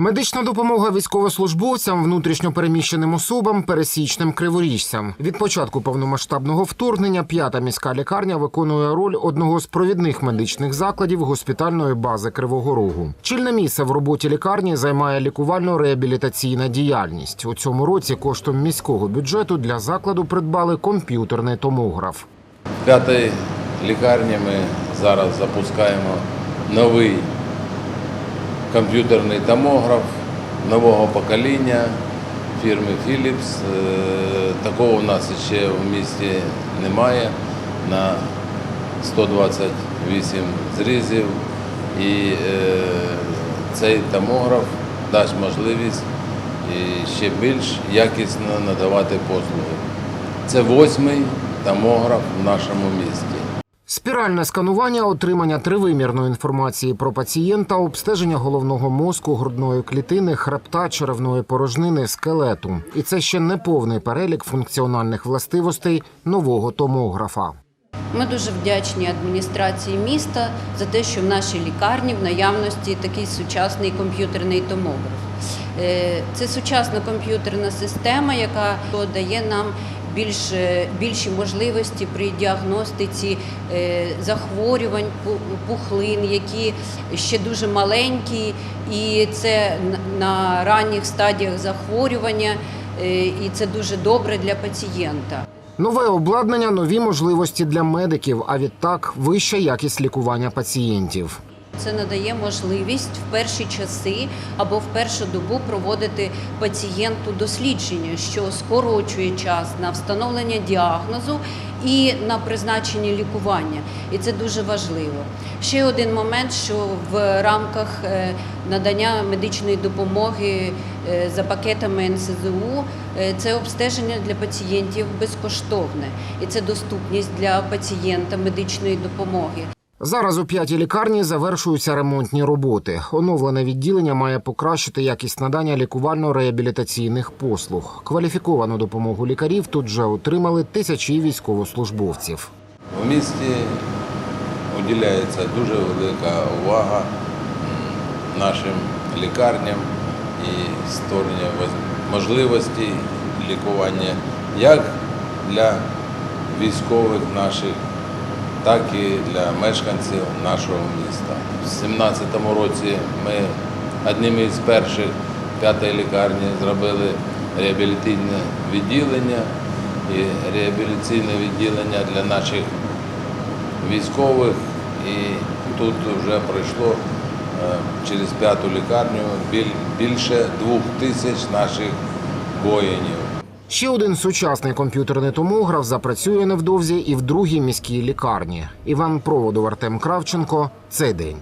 Медична допомога військовослужбовцям, внутрішньопереміщеним особам, пересічним криворіжцям. Від початку повномасштабного вторгнення п'ята міська лікарня виконує роль одного з провідних медичних закладів госпітальної бази Кривого Рогу. Чільне місце в роботі лікарні займає лікувально-реабілітаційна діяльність. У цьому році коштом міського бюджету для закладу придбали комп'ютерний томограф. В п'ятій лікарні ми зараз запускаємо новий комп'ютерний томограф нового покоління фірми Philips. Е, Такого у нас ще в місті немає на 128 зрізів. І е, цей томограф дасть можливість ще більш якісно надавати послуги. Це восьмий томограф в нашому місті. Спіральне сканування, отримання тривимірної інформації про пацієнта, обстеження головного мозку, грудної клітини, хребта, черевної порожнини, скелету. І це ще не повний перелік функціональних властивостей нового томографа. Ми дуже вдячні адміністрації міста за те, що в нашій лікарні в наявності такий сучасний комп'ютерний томограф. Е, Це сучасна комп'ютерна система, яка дає нам більш, е, більші можливості при діагностиці е, захворювань, пу- пухлин, які ще дуже маленькі, і це на- на ранніх стадіях захворювання, е, і це дуже добре для пацієнта. Нове обладнання, нові можливості для медиків, а відтак вища якість лікування пацієнтів. Це надає можливість в перші часи або в першу добу проводити пацієнту дослідження, що скорочує час на встановлення діагнозу і на призначення лікування. І це дуже важливо. Ще один момент, що в рамках е, надання медичної допомоги е, за пакетами НСЗУ е, це обстеження для пацієнтів безкоштовне, і це доступність для пацієнта медичної допомоги. Зараз у п'ятій лікарні завершуються ремонтні роботи. Оновлене відділення має покращити якість надання лікувально-реабілітаційних послуг. Кваліфіковану допомогу лікарів тут вже отримали тисячі військовослужбовців. У місті уділяється дуже велика увага нашим лікарням і створення можливостей лікування як для військових наших, так і для мешканців нашого міста. У 2017 році ми одним із перших п'ятої лікарні зробили реабілітаційне відділення і реабілітаційне відділення для наших військових. І тут вже пройшло е, через п'яту лікарню більше двох тисяч наших воїнів. Ще один сучасний комп'ютерний томограф запрацює невдовзі і в другій міській лікарні. Іван Проводов, Артем Кравченко. Цей день.